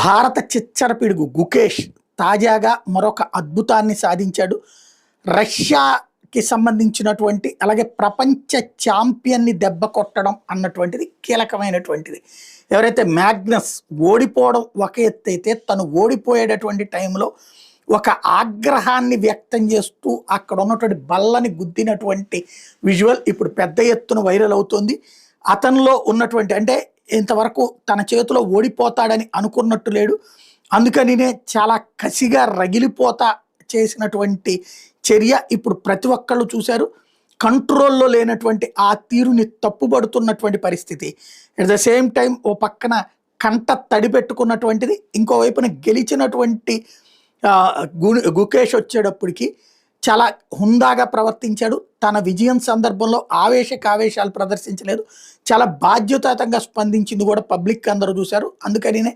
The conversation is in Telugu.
భారత చిచ్చర పిడుగు గుకేష్ తాజాగా మరొక అద్భుతాన్ని సాధించాడు. రష్యాకి సంబంధించినటువంటి అలాగే ప్రపంచ ఛాంపియన్ని దెబ్బ కొట్టడం అన్నటువంటిది కీలకమైనటువంటిది. ఎవరైతే మ్యాగ్నస్ ఓడిపోవడం ఒక ఎత్తు అయితే తను ఓడిపోయేటటువంటి టైంలో ఒక ఆగ్రహాన్ని వ్యక్తం చేస్తూ అక్కడ ఉన్నటువంటి బల్లని గుద్దినటువంటి విజువల్ ఇప్పుడు పెద్ద ఎత్తున వైరల్ అవుతుంది. అతనిలో ఉన్నటువంటి అంటే ఇంతవరకు తన చేతిలో ఓడిపోతాడని అనుకున్నట్టు లేడు. అందుకనినే చాలా కసిగా రగిలిపోతా చేసినటువంటి చర్య ఇప్పుడు ప్రతి ఒక్కళ్ళు చూశారు. కంట్రోల్లో లేనటువంటి ఆ తీరుని తప్పుబడుతున్నటువంటి పరిస్థితి. అట్ ద సేమ్ టైం ఓ పక్కన కంట తడిపెట్టుకున్నటువంటిది ఇంకోవైపున ఇంకో వైపున గెలిచినటువంటి గు- గుకేష్ వచ్చేటప్పటికి చాలా హుందాగా ప్రవర్తించాడు. తన విజయం సందర్భంలో ఆవేశకావేశాలు ప్రదర్శించలేదు. చాలా బాధ్యతాయుతంగా స్పందించింది కూడా పబ్లిక్ అందరూ చూశారు. అందుకనినే